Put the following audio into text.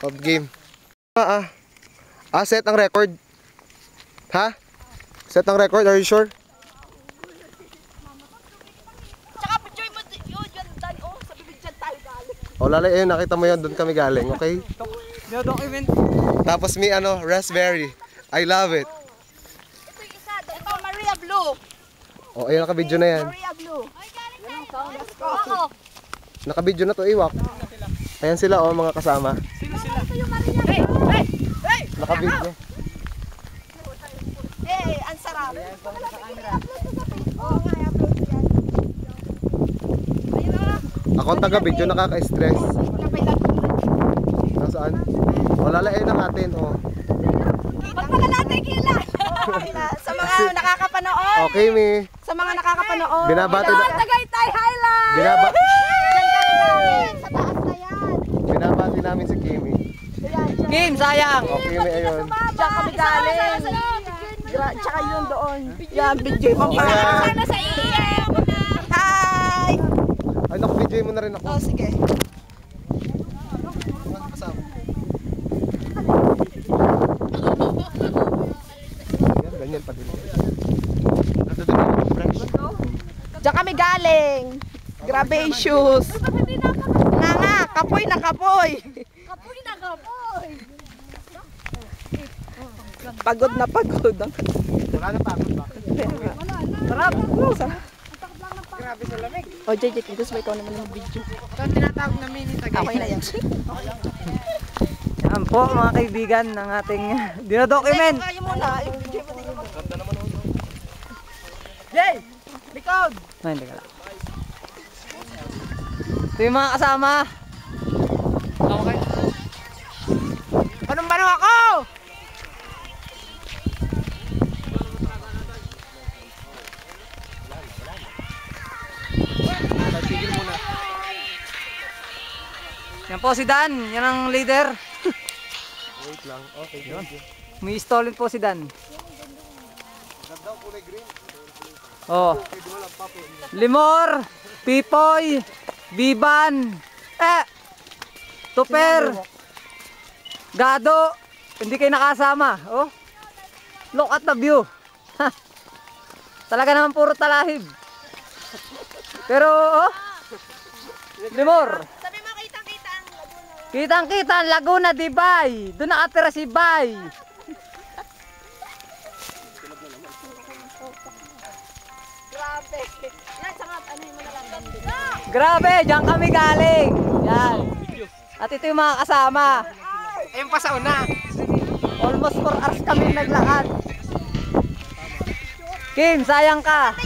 Of game. Ah, ah. Ah, set ang record. Ha? Set ang record, are you sure? Oh. O lalay, ayun, nakita mo yun, doon kami galing, okay? document. Tapos me, ano, raspberry. I love it. Ito yung isa, ito, Maria Blue. O, ayun, nakabidyo na yan. Maria Blue. Oo. Nakabidyo na to, iwak. Ayan sila, oh, mga kasama. Hey, hey, hey! Nakabidyo. Eh, ang sarap. Na. Ako ang taga-video, nakaka-stress. Napay lang. Nasaan? O, lalay, ayun ang atin, oh. Ba't pala natin kila? sa mga nakakapanood. Okay, me. Sa mga nakakapanood. Binabati na- Tagaytay Highland. Binaba Diyan kami galing. Sa taas na yan. Binabati namin si Kimi. Game, sayang. O, Kimi, ayun. Diyan kami galing. Tsaka yun doon. Yan, video mo pa. Sana sa iyo. Hi! Ay, nakabidyo mo na rin ako. Oh, sige. Yan, ganyan pa din. Diyan kami galing. Grabe issues. Nga nga, kapoy na kapoy. Pagod na pagod. Wala na pagod ba? Sarap. Sarap. Grabe sa lamig. O, JJ, kung gusto mo ikaw naman yung video. Ito ang tinatawag na mini tagay. Okay na yan. Yan po mga kaibigan ng ating dinodocument. Kaya muna. Mo tingin mo. Jay! Likod! Ay, hindi ka lang. Ito yung mga kasama. Yan po si Dan, yan ang leader. Wait lang. Okay, yun. May stolin po si Dan. Oh. Limor, Pipoy, Biban, eh, Tuper, Gado, hindi kayo nakasama. Oh. Look at the view. Talaga naman puro talahib. Pero, oh, Limor, Laguna. kitang kita ang Laguna di Bay. Doon nakatira si Bay. Grabe. Ano yung mga din. Grabe, diyan kami galing. Yan. At ito yung mga kasama. Ayun pa sa una. Almost 4 hours kami naglakad. Kim, sayang ka.